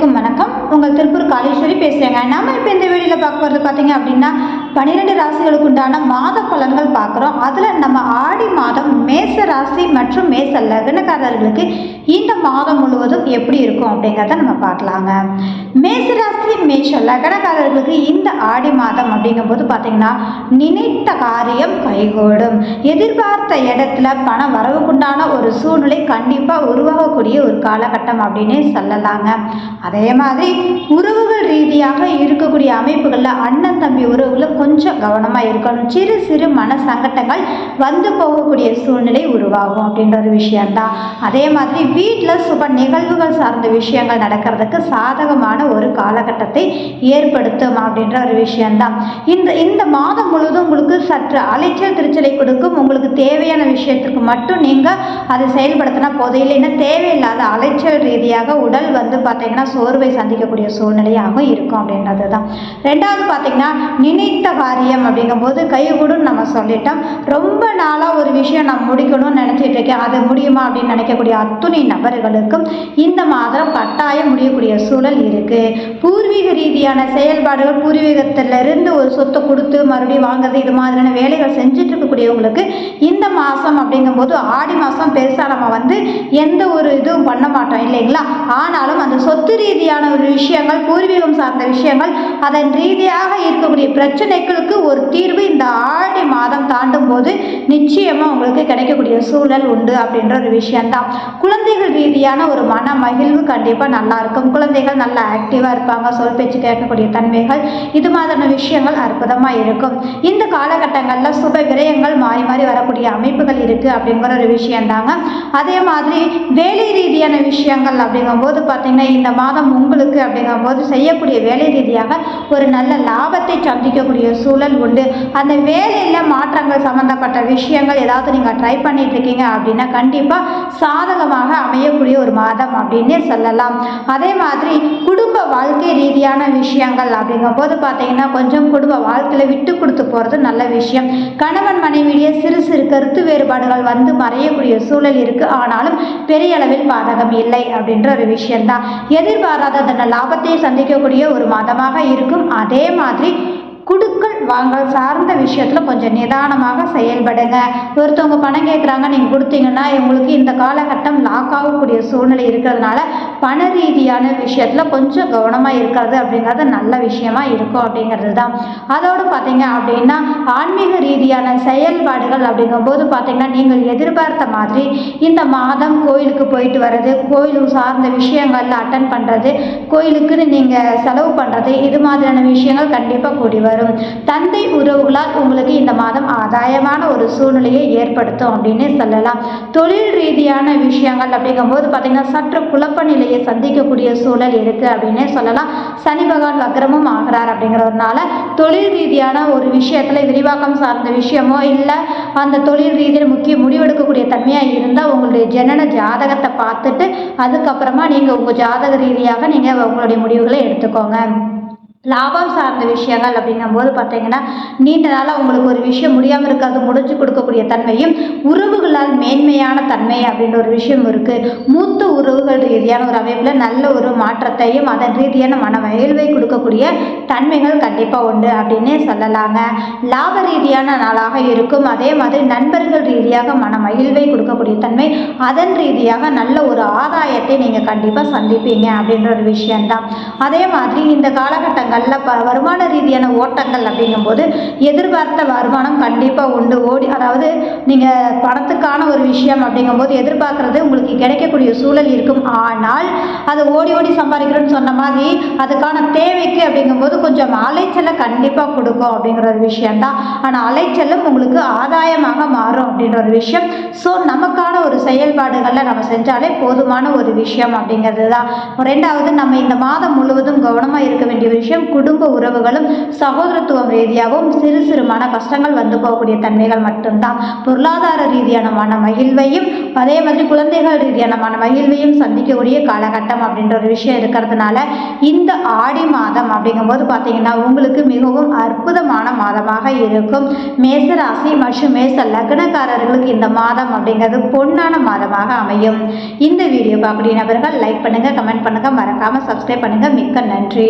அனைவருக்கும் வணக்கம். உங்கள் திருப்பூர் காலேஸ்வரி பேசுகிறேங்க நாம இப்போ இந்த வீடியோவில் பார்க்க போகிறது பார்த்தீங்க அப்படின்னா பன்னிரெண்டு ராசிகளுக்கு உண்டான மாத பலன்கள் பார்க்குறோம். அதில் நம்ம ஆடி மாதம் மேச ராசி மற்றும் மேச லக்னக்காரர்களுக்கு இந்த மாதம் முழுவதும் எப்படி இருக்கும் அப்படிங்கிறத நம்ம பார்க்கலாங்க. மேச ராசி மேஷ லக்னக்காரர்களுக்கு இந்த ஆடி மாதம் அப்படிங்கும்போது பார்த்தீங்கன்னா நினைத்த காரியம் கைகூடும். எதிர்பார்த்த இடத்துல பண வரவுக்குண்டான ஒரு சூழ்நிலை கண்டிப்பாக உருவாகக்கூடிய ஒரு காலகட்டம் அப்படின்னே சொல்லலாங்க. அதே மாதிரி உறவு ரீதியாக இருக்கக்கூடிய அமைப்புகளில் அண்ணன் தம்பி உறவுகளில் கொஞ்சம் கவனமாக இருக்கணும். சிறு சிறு மன சங்கட்டங்கள் வந்து போகக்கூடிய சூழ்நிலை உருவாகும் அப்படின்ற ஒரு விஷயம்தான். அதே மாதிரி வீட்டில் சுப நிகழ்வுகள் சார்ந்த விஷயங்கள் நடக்கிறதுக்கு சாதகமான ஒரு காலகட்டத்தை ஏற்படுத்தும் அப்படின்ற ஒரு விஷயம்தான். இந்த இந்த மாதம் முழுவதும் உங்களுக்கு சற்று அலைச்சல் திருச்சலை கொடுக்கும். உங்களுக்கு தேவையான விஷயத்துக்கு மட்டும் நீங்கள் அதை செயல்படுத்தினா போதும். இல்லைன்னா தேவையில்லாத அலைச்சல் ரீதியாக உடல் வந்து பார்த்தீங்கன்னா சோர்வை சந்திக்கக்கூடிய சூழ்நிலையாகும். இருக்கும் அப்படின்றது தான் ரெண்டாவது பார்த்தீங்கன்னா நினைத்த காரியம் அப்படிங்கும்போது கைகூடும் நம்ம சொல்லிட்டோம் ரொம்ப நாளாக ஒரு விஷயம் நான் முடிக்கணும்னு நினச்சிட்டு இருக்கேன். அது முடியுமா அப்படின்னு நினைக்கக்கூடிய அத்துணை நபர்களுக்கும் இந்த மாதம் கட்டாயம் முடியக்கூடிய சூழல் இருக்குது பூர்வீக ரீதியான செயல்பாடுகள் பூர்வீகத்திலிருந்து ஒரு சொத்தை கொடுத்து மறுபடியும் வாங்குறது இது மாதிரியான வேலைகள் செஞ்சுட்டு இருக்கக்கூடியவங்களுக்கு இந்த மாதம் அப்படிங்கும்போது ஆடி மாதம் பெருசாக நம்ம வந்து எந்த ஒரு இதுவும் பண்ண மாட்டோம் இல்லைங்களா? ஆனாலும் அந்த சொத்து ரீதியான ஒரு விஷயங்கள் பூர்வீகம் சார்ந்த விஷயங்கள் அதன் ரீதியாக இருக்கக்கூடிய பிரச்சனைகளுக்கு ஒரு தீர்வு இந்த ஆடி மாதம் தாண்டும் போது நிச்சயமாக உங்களுக்கு கிடைக்கக்கூடிய சூழல் உண்டு அப்படின்ற ஒரு விஷயம்தான். குழந்தைகள் ரீதியான ஒரு மன மகிழ்வு கண்டிப்பாக நல்லா இருக்கும். குழந்தைகள் நல்லா ஆக்டிவாக இருப்பாங்க சொல் பேச்சு கேட்கக்கூடிய தன்மைகள் இது மாதிரியான விஷயங்கள் அற்புதமாக இருக்கும். இந்த காலகட்டங்களில் சுப விரயங்கள் மாறி மாறி வரக்கூடிய அமைப்புகள் இருக்குது அப்படிங்கிற ஒரு விஷயம்தாங்க. அதே மாதிரி வேலை ரீதியான விஷயங்கள் அப்படிங்கும்போது பார்த்தீங்கன்னா இந்த மாதம் உங்களுக்கு அப்படிங்கும்போது செய்ய செய்யக்கூடிய வேலை ரீதியாக ஒரு நல்ல லாபத்தை சந்திக்கக்கூடிய சூழல் உண்டு. அந்த வேலையில் மாற்றங்கள் சம்மந்தப்பட்ட விஷயங்கள் ஏதாவது நீங்கள் ட்ரை பண்ணிட்டு இருக்கீங்க அப்படின்னா கண்டிப்பாக சாதகமாக அமையக்கூடிய ஒரு மாதம் அப்படின்னே சொல்லலாம். அதே மாதிரி குடும்ப வாழ்க்கை ரீதியான விஷயங்கள் அப்படிங்கும்போது பார்த்தீங்கன்னா கொஞ்சம் குடும்ப வாழ்க்கையில் விட்டு கொடுத்து போகிறது நல்ல விஷயம். கணவன் மனைவியிடையே சிறு சிறு கருத்து வேறுபாடுகள் வந்து மறையக்கூடிய சூழல் இருக்குது ஆனாலும் பெரிய அளவில் பாதகம் இல்லை அப்படின்ற ஒரு விஷயம்தான். எதிர்பாராத தன்னை லாபத்தை சந்திக்கக்கூடிய ஒரு மாதமாக இருக்கும். அதே மாதிரி குடுக்கல் வாங்கல் சார்ந்த விஷயத்தில் கொஞ்சம் நிதானமாக செயல்படுங்க. ஒருத்தவங்க பணம் கேட்குறாங்க நீங்கள் கொடுத்தீங்கன்னா உங்களுக்கு இந்த காலகட்டம் லாக் ஆகக்கூடிய சூழ்நிலை இருக்கிறதுனால பண ரீதியான விஷயத்தில் கொஞ்சம் கவனமாக இருக்கிறது அப்படிங்கிறது நல்ல விஷயமா இருக்கும் அப்படிங்கிறது தான் அதோடு பார்த்தீங்க அப்படின்னா ஆன்மீக ரீதியான செயல்பாடுகள் அப்படிங்கும்போது பார்த்தீங்கன்னா நீங்கள் எதிர்பார்த்த மாதிரி இந்த மாதம் கோயிலுக்கு போயிட்டு வர்றது கோயிலுக்கு சார்ந்த விஷயங்கள்ல அட்டன் பண்ணுறது கோயிலுக்குன்னு நீங்கள் செலவு பண்ணுறது இது மாதிரியான விஷயங்கள் கண்டிப்பாக கூடி வரும். வரும். தந்தை உறவுகளால் உங்களுக்கு இந்த மாதம் ஆதாயமான ஒரு சூழ்நிலையை ஏற்படுத்தும் அப்படின்னு சொல்லலாம். தொழில் ரீதியான விஷயங்கள் அப்படிங்கும்போது பார்த்தீங்கன்னா சற்று குழப்ப நிலையை சந்திக்கக்கூடிய சூழல் இருக்குது அப்படின்னே சொல்லலாம். சனி பகவான் வக்ரமும் ஆகிறார் அப்படிங்கிறதுனால தொழில் ரீதியான ஒரு விஷயத்தில் விரிவாக்கம் சார்ந்த விஷயமோ இல்லை அந்த தொழில் ரீதியில் முக்கிய முடிவெடுக்கக்கூடிய தன்மையாக இருந்தால் உங்களுடைய ஜனன ஜாதகத்தை பார்த்துட்டு அதுக்கப்புறமா நீங்கள் உங்கள் ஜாதக ரீதியாக நீங்கள் உங்களுடைய முடிவுகளை எடுத்துக்கோங்க. லாபம் சார்ந்த விஷயங்கள் அப்படிங்கும்போது பார்த்தீங்கன்னா நீண்ட நாளாக உங்களுக்கு ஒரு விஷயம் முடியாமல் இருக்காது முடிஞ்சு கொடுக்கக்கூடிய தன்மையும் உறவுகளால் மேன்மையான தன்மை அப்படின்ற ஒரு விஷயம் இருக்குது மூத்த உறவுகள் ரீதியான ஒரு அமைப்பில் நல்ல ஒரு மாற்றத்தையும் அதன் ரீதியான மன மகிழ்வை கொடுக்கக்கூடிய தன்மைகள் கண்டிப்பாக உண்டு அப்படின்னே சொல்லலாங்க. லாப ரீதியான நாளாக இருக்கும். அதே மாதிரி நண்பர்கள் ரீதியாக மன மகிழ்வை கொடுக்கக்கூடிய தன்மை அதன் ரீதியாக நல்ல ஒரு ஆதாயத்தை நீங்கள் கண்டிப்பாக சந்திப்பீங்க அப்படின்ற ஒரு விஷயம்தான். அதே மாதிரி இந்த காலகட்டங்களில் ப வருமான ரீதியான ஓட்டங்கள் அப்படிங்கும்போது எதிர்பார்த்த வருமானம் கண்டிப்பாக உண்டு. ஓடி அதாவது நீங்கள் பணத்துக்கான ஒரு விஷயம் அப்படிங்கும்போது எதிர்பார்க்கறது உங்களுக்கு கிடைக்கக்கூடிய சூழல் இருக்கும். ஆனால் அதை ஓடி ஓடி சம்பாதிக்கிறோன்னு சொன்ன மாதிரி அதுக்கான தேவைக்கு அப்படிங்கும்போது கொஞ்சம் அலைச்சலை கண்டிப்பாக கொடுக்கும் அப்படிங்கிற ஒரு விஷயம்தான். ஆனால் அலைச்சலும் உங்களுக்கு ஆதாயமாக மாறும் அப்படின்ற ஒரு விஷயம். ஸோ நமக்கான ஒரு செயல்பாடுகளில் நம்ம செஞ்சாலே போதுமான ஒரு விஷயம் அப்படிங்கிறது தான் ரெண்டாவது நம்ம இந்த மாதம் முழுவதும் கவனமாக இருக்க வேண்டிய விஷயம் குடும்ப உறவுகளும் சகோதரத்துவம் ரீதியாகவும் சிறு சிறு மன கஷ்டங்கள் வந்து போகக்கூடிய தன்மைகள் மட்டும்தான். பொருளாதார ரீதியான மன மகிழ்வையும் அதே மாதிரி குழந்தைகள் ரீதியான மன மகிழ்வையும் சந்திக்கக்கூடிய காலகட்டம் அப்படின்ற ஒரு விஷயம் இருக்கிறதுனால இந்த ஆடி மாதம் அப்படிங்கும்போது பார்த்தீங்கன்னா உங்களுக்கு மிகவும் அற்புதமான மாதமாக இருக்கும். மேசராசி மற்றும் மேச லக்னக்காரர்களுக்கு இந்த மாதம் அப்படிங்கிறது பொன்னான மாதமாக அமையும். இந்த வீடியோ பார்க்கக்கூடிய நபர்கள் லைக் பண்ணுங்கள் கமெண்ட் பண்ணுங்கள் மறக்காமல் சப்ஸ்கிரைப் பண்ணுங்கள் மிக்க நன்றி.